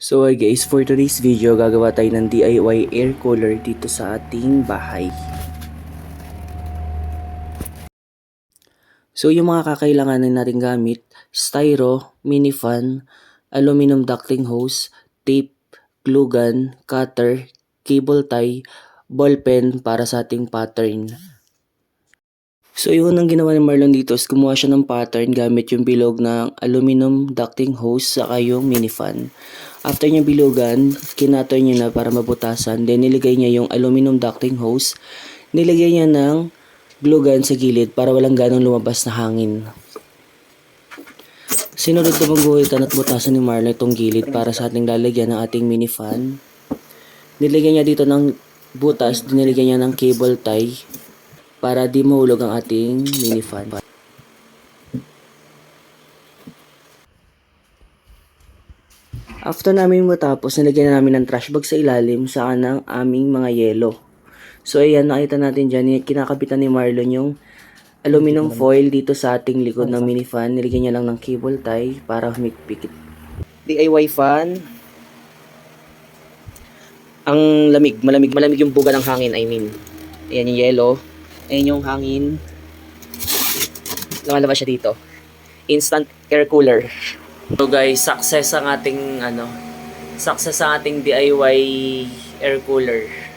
So hi guys, for today's video, gagawa tayo ng DIY air cooler dito sa ating bahay. So yung mga kakailanganin natin gamit, styro, mini fan, aluminum ducting hose, tape, glue gun, cutter, cable tie, ball pen para sa ating pattern. So yung unang ginawa ni Marlon dito is kumuha siya ng pattern gamit yung bilog ng aluminum ducting hose saka yung mini fan. After niya bilugan, kinatter niya na para mabutasan. Then niligay niya yung aluminum ducting hose. Nilagay niya ng glue gun sa gilid para walang ganong lumabas na hangin. Sinunod namang guhitan at butasan ni Marlon itong gilid para sa ating lalagyan ng ating mini fan. Nilagyan niya dito ng butas, dinilagyan niya ng cable tie para di mahulog ang ating mini fan. After namin matapos, nilagyan na namin ng trash bag sa ilalim sa ng aming mga yelo. So ayan, nakita natin dyan, kinakabitan ni Marlon yung aluminum foil dito sa ating likod ng mini fan. Nilagyan niya lang ng cable tie para humikpikit. DIY fan. Ang lamig, malamig, malamig yung buga ng hangin, I mean. Ayan yung yellow. Ayan yung hangin. Lumalabas siya dito. Instant air cooler. So guys, success ang ating ano, success ang ating DIY air cooler.